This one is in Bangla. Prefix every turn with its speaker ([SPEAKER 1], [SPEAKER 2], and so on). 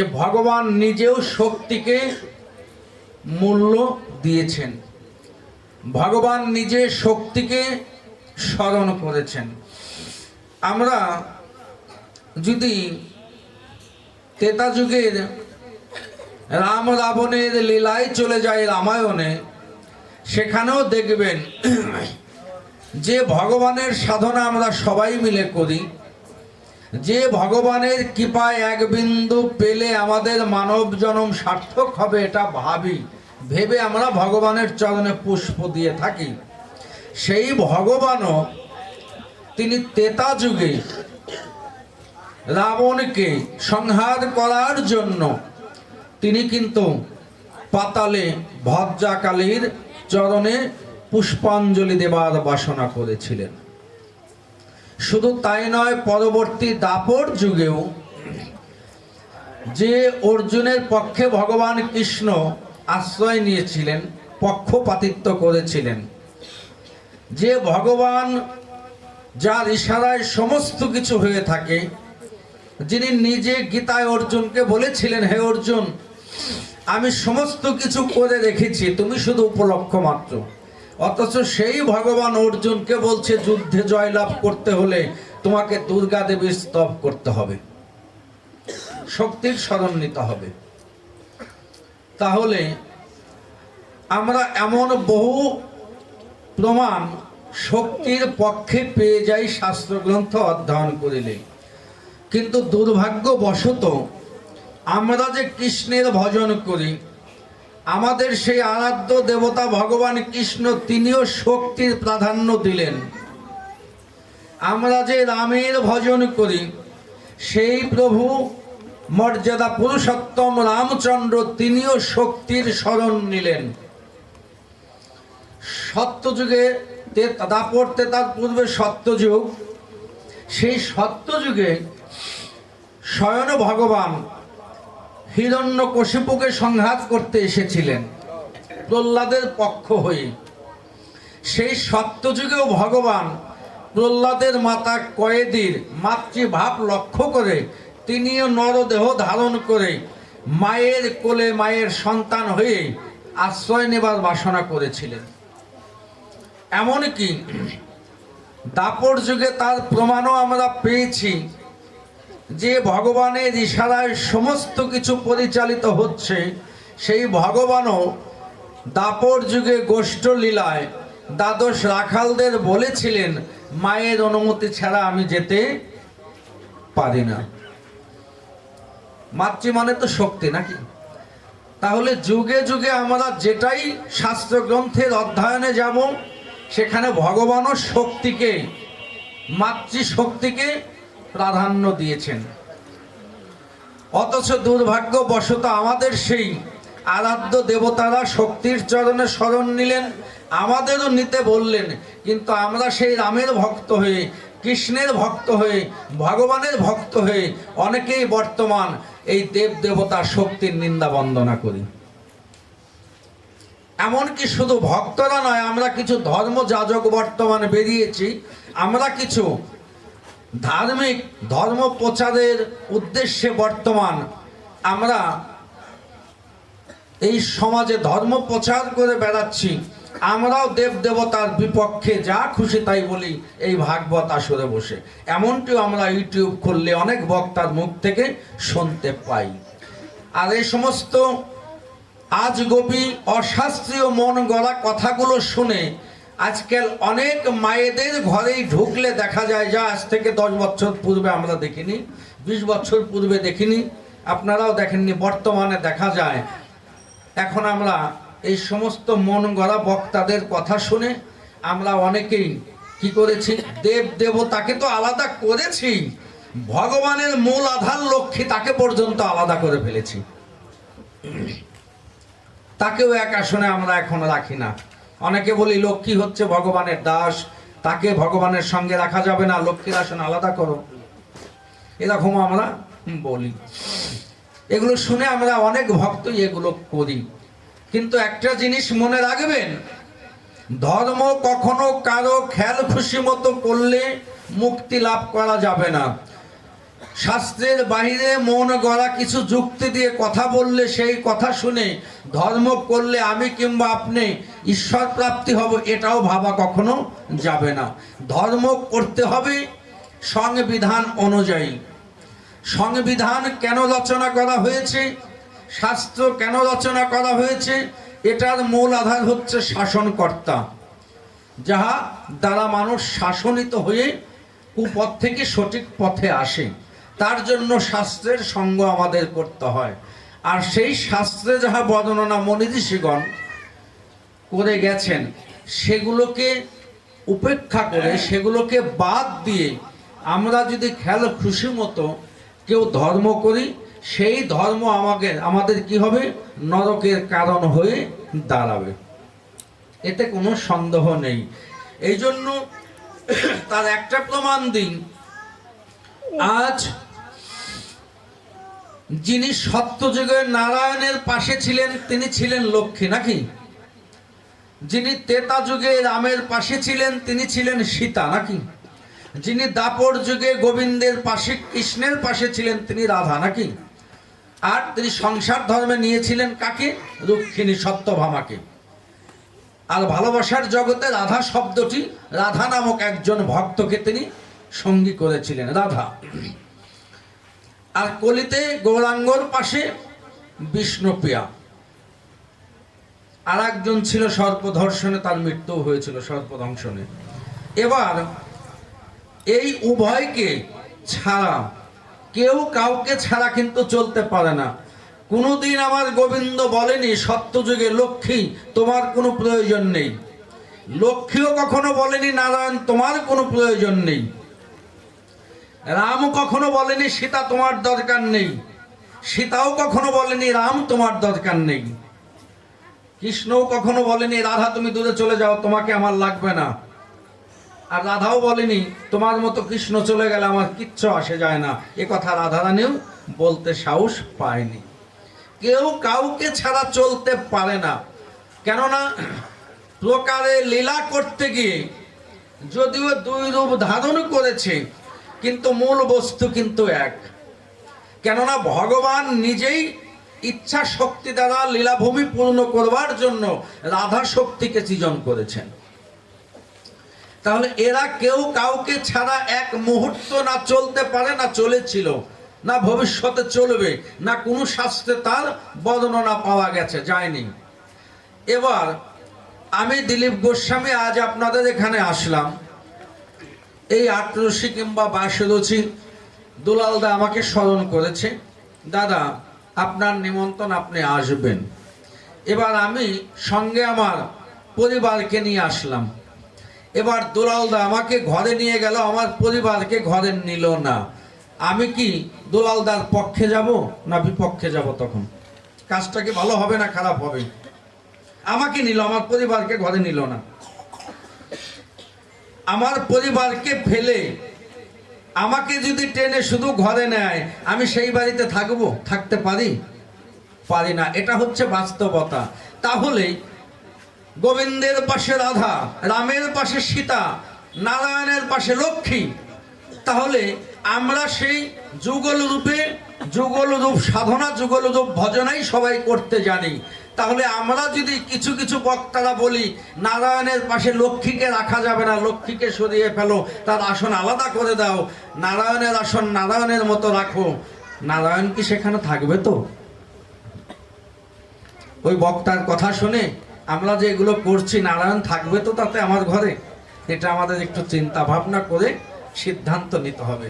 [SPEAKER 1] যে ভগবান নিজেও শক্তিকে মূল্য দিয়েছেন। ভগবান নিজে শক্তিকে স্মরণ করেছেন। আমরা যদি তেতা যুগের রাম রাবণের লীলায় চলে যায় রামায়ণে, সেখানেও দেখবেন যে ভগবানের সাধনা আমরা সবাই মিলে করি। যে ভগবানের কৃপায় এক বিন্দু পেলে আমাদের মানব জনম সার্থক হবে এটা ভাবি। ভেবে আমরা ভগবানের চরণে পুষ্প দিয়ে থাকি। সেই ভগবানও তিনি তেতা যুগে রাবণকে সংহার করার জন্য তিনি কিন্তু পাতালে ভদ্রাকালীর চরণে পুষ্পাঞ্জলি দেবার বাসনা করেছিলেন। শুধু তাই নয়, পরবর্তী দাপর যুগেও যে অর্জুনের পক্ষে ভগবান কৃষ্ণ আশ্রয় নিয়েছিলেন, পক্ষপাতিত্ব করেছিলেন, যে ভগবান যার ইশারায় সমস্ত কিছু হয়ে থাকে, যিনি নিজে গীতায় অর্জুনকে বলেছিলেন, হে অর্জুন, আমি সমস্ত কিছু করে রেখেছি, তুমি শুধু উপলক্ষ মাত্র। অথচ সেই ভগবান অর্জুনকে বলছে, যুদ্ধে জয়লাভ করতে হলে তোমাকে দুর্গা দেবীর স্তব করতে হবে। শক্তির স্মরণ নিতে হবে। তাহলে আমরা এমন বহু প্রমাণ শক্তির পক্ষে পেয়ে যাই শাস্ত্রগ্রন্থ অধ্যয়ন করিলে। কিন্তু দুর্ভাগ্যবশত আমরা যে কৃষ্ণের ভজন করি আমাদের সেই আরাধ্য দেবতা ভগবান কৃষ্ণ, তিনিও শক্তির প্রাধান্য দিলেন। আমরা যে রামের ভজন করি, সেই প্রভু মর্যাদা পুরুষোত্তম রামচন্দ্র তিনিও শক্তির স্মরণ নিলেন। সত্যযুগে তে- দাপর তার পূর্বে সত্যযুগ, সেই সত্যযুগে স্বয়ং ভগবান হিরণ্য কশিপুকে সংঘাত করতে এসেছিলেন প্রহ্লাদের পক্ষ হয়ে। সেই সত্যযুগেও ভগবান প্রহ্লাদের মাতা কয়েদির মাতৃভাব লক্ষ্য করে তিনিও নরদেহ ধারণ করে মায়ের কোলে মায়ের সন্তান হয়ে আশ্রয় নেবার বাসনা করেছিলেন। এমনকি দাপর যুগে তার প্রমাণও আমরা পেয়েছি। যে ভগবানের ইশারায় সমস্ত কিছু পরিচালিত হচ্ছে, সেই ভগবানও দাপর যুগে গোষ্ঠ লীলায় দ্বাদশ রাখালদের বলেছিলেন, মায়ের অনুমতি ছাড়া আমি যেতে পারি না। মাতৃ মানে তো শক্তি নাকি? তাহলে যুগে যুগে আমরা যেটাই শাস্ত্রগ্রন্থের অধ্যয়নে যাব, সেখানে ভগবানও শক্তিকে মাতৃশক্তিকে প্রাধান্য দিয়েছেন। অথচ দুর্ভাগ্যবশত আমাদের সেই আরাধ্য দেবতারা শক্তির চরণে স্মরণ নিলেন, আমাদেরও নিতে বললেন, কিন্তু আমরা সেই রামের ভক্ত হয়ে, কৃষ্ণের ভক্ত হয়ে, ভগবানের ভক্ত হয়ে অনেকেই বর্তমান এই দেব দেবতার শক্তির নিন্দা বন্দনা করি। এমনকি শুধু ভক্তরা নয়, আমরা কিছু ধর্ম যাজক বর্তমানে বেরিয়েছি, আমরা কিছু ধার্মিক ধর্ম প্রচারের উদ্দেশ্যে বর্তমান আমরা এই সমাজে ধর্ম প্রচার করে বেড়াচ্ছি, আমরাও দেব দেবতার বিপক্ষে যা খুশি তাই বলি, এই ভাগবত আসরে বসে। এমনটিও আমরা ইউটিউব খুললে অনেক বক্তার মুখ থেকে শুনতে পাই। আর এই সমস্ত আজ গোপী অশাস্ত্রীয় মন গড়া কথাগুলো শুনে আজকাল অনেক মায়েদের ঘরেই ঢুকলে দেখা যায় যা আজ থেকে দশ বছর পূর্বে আমরা দেখিনি, বিশ বছর পূর্বে দেখিনি, আপনারাও দেখেননি, বর্তমানে দেখা যায়। এখন আমরা এই সমস্ত মন গড়া বক্তাদের কথা শুনে আমরা অনেকেই কি করেছি, দেব দেবতাকে তো আলাদা করেছি, ভগবানের মূল আধার লক্ষ্মী তাকে পর্যন্ত আলাদা করে ফেলেছি। তাকেও এক আসনে আমরা এখন রাখি না। অনেকে বলি, লক্ষ্মী হচ্ছে ভগবানের দাস, তাকে ভগবানের সঙ্গে রাখা যাবে না, লক্ষ্মীর আসন আলাদা করো। এরকম আমরা বলি। এগুলো শুনে আমরা অনেক ভক্তই এগুলো করি। কিন্তু একটা জিনিস মনে রাখবেন, ধর্ম কখনো কারও খেয়াল খুশি মতো করলে মুক্তি লাভ করা যাবে না। শাস্ত্রের বাইরে মন গড়া কিছু যুক্তি দিয়ে কথা বললে সেই কথা শুনে ধর্ম করলে আমি কিংবা আপনি ঈশ্বর প্রাপ্তি হব এটাও ভাবা কখনো যাবে না। ধর্ম করতে হবে সংবিধান অনুযায়ী। সংবিধান কেন রচনা করা হয়েছে? শাস্ত্র কেন রচনা করা হয়েছে? এটার মূল আধার হচ্ছে শাসনকর্তা। যাহা দ্বারা মানুষ শাসনিত হয়ে কুপথ থেকে সঠিক পথে আসে। তার জন্য শাস্ত্রের সঙ্গ আমাদের করতে হয়। আর সেই শাস্ত্রে যাহা বর্ণনা মনি ঋষিগণ করে গেছেন, সেগুলোকে উপেক্ষা করে, সেগুলোকে বাদ দিয়ে আমরা যদি খেয়াল খুশি মতো কেউ ধর্ম করি, সেই ধর্ম আমাকে, আমাদের কি হবে? নরকের কারণ হয়ে দাঁড়াবে। এতে কোনো সন্দেহ নেই। এই জন্য তার একটা প্রমাণ দিন। আজ যিনি সত্যযুগের নারায়ণের পাশে ছিলেন, তিনি ছিলেন লক্ষ্মী নাকি? যিনি তেতা যুগে রামের পাশে ছিলেন, তিনি ছিলেন সীতা নাকি? যিনি দাপর যুগে গোবিন্দের পাশে, কৃষ্ণের পাশে ছিলেন, তিনি রাধা নাকি? আর তিনি সংসার ধর্মে নিয়েছিলেন কাকে? রুক্মিণী সত্যভামাকে। আর ভালোবাসার জগতে রাধা শব্দটি, রাধা নামক একজন ভক্তকে তিনি সঙ্গী করেছিলেন। রাধা আর কলিতে গৌরাঙ্গর পাশে বিষ্ণুপ্রিয়া। আর একজন ছিল সর্পধর্ষণে, তার মৃত্যু হয়েছিল সর্পদংশনে এবার এই উভয়কে ছাড়া, কেউ কাউকে ছাড়া কিন্তু চলতে পারে না। কোনোদিন আমার গোবিন্দ বলেনি, সত্যযুগে লক্ষ্মী, তোমার কোনো প্রয়োজন নেই। লক্ষ্মীও কখনো বলেনি, নারায়ণ, তোমার কোনো প্রয়োজন নেই। রাম কখনো বলেনি, সীতা তোমার দরকার নেই। সীতাও কখনো বলেনি, রাম তোমার দরকার নেই। কৃষ্ণও কখনো বলেনি, রাধা তুমি দূরে চলে যাও, তোমাকে আমার লাগবে না। আর রাধাও বলেনি, তোমার মতো কৃষ্ণ চলে গেলে আমার কিচ্ছু আসে যায় না। এ কথা রাধারানীও বলতে সাহস পায়নি। কেউ কাউকে ছাড়া চলতে পারে না। কেননা, প্রকারে লীলা করতে গিয়ে যদিও দুই রূপ ধারণ করেছে কিন্তু মূল বস্তু কিন্তু এক। কেননা ভগবান নিজেই ইচ্ছা শক্তি দ্বারা লীলাভূমি পূর্ণ করবার জন্য রাধা শক্তিকে সৃজন করেছেন। তাহলে এরা কেউ কাউকে ছাড়া এক মুহূর্ত না চলতে পারে, না চলেছিল, না ভবিষ্যতে চলবে, না কোনো শাস্ত্রে তার বর্ণনা পাওয়া গেছে, যায়নি। এবার আমি দিলীপ গোস্বামী আজ আপনাদের এখানে আসলাম। এই আটরশি কিংবা বাসরচি দুলালদা আমাকে স্মরণ করেছে, দাদা, আপনার নিমন্ত্রণ আপনি আসবেন। এবার আমি সঙ্গে আমার পরিবারকে নিয়ে আসলাম। এবার দুলালদা আমাকে ঘরে নিয়ে গেল, আমার পরিবারকে ঘরে নিল না। আমি কি দুলালদার পক্ষে যাব না বিপক্ষে যাব তখন? কাজটা কি ভালো হবে না খারাপ হবে? আমাকে নিল, আমার পরিবারকে ঘরে নিল না। আমার পরিবারকে ফেলে আমাকে যদি ট্রেনে শুধু ঘরে নেয়, আমি সেই বাড়িতে থাকব? থাকতে পারি? পারি না। এটা হচ্ছে বাস্তবতা। তাহলে গোবিন্দের পাশে রাধা, রামের পাশে সীতা, নারায়ণের পাশে লক্ষ্মী, তাহলে আমরা সেই যুগল রূপে যুগল রূপ সাধনা যুগল রূপ ভজনাই সবাই করতে জানি। তাহলে আমরা যদি কিছু কিছু বক্তারা বলি, নারায়ণের পাশে লক্ষ্মীকে রাখা যাবে না, লক্ষ্মীকে সরিয়ে ফেলো, তার আসন আলাদা করে দাও। নারায়ণের আসন নারায়ণের মতো রাখো। নারায়ণ কি সেখানে থাকবে তো? ওই বক্তার কথা শুনে আমরা যে এগুলো করছি, নারায়ণ থাকবে তো তাতে আমার ঘরে? এটা আমাদের একটু চিন্তা ভাবনা করে সিদ্ধান্ত নিতে হবে।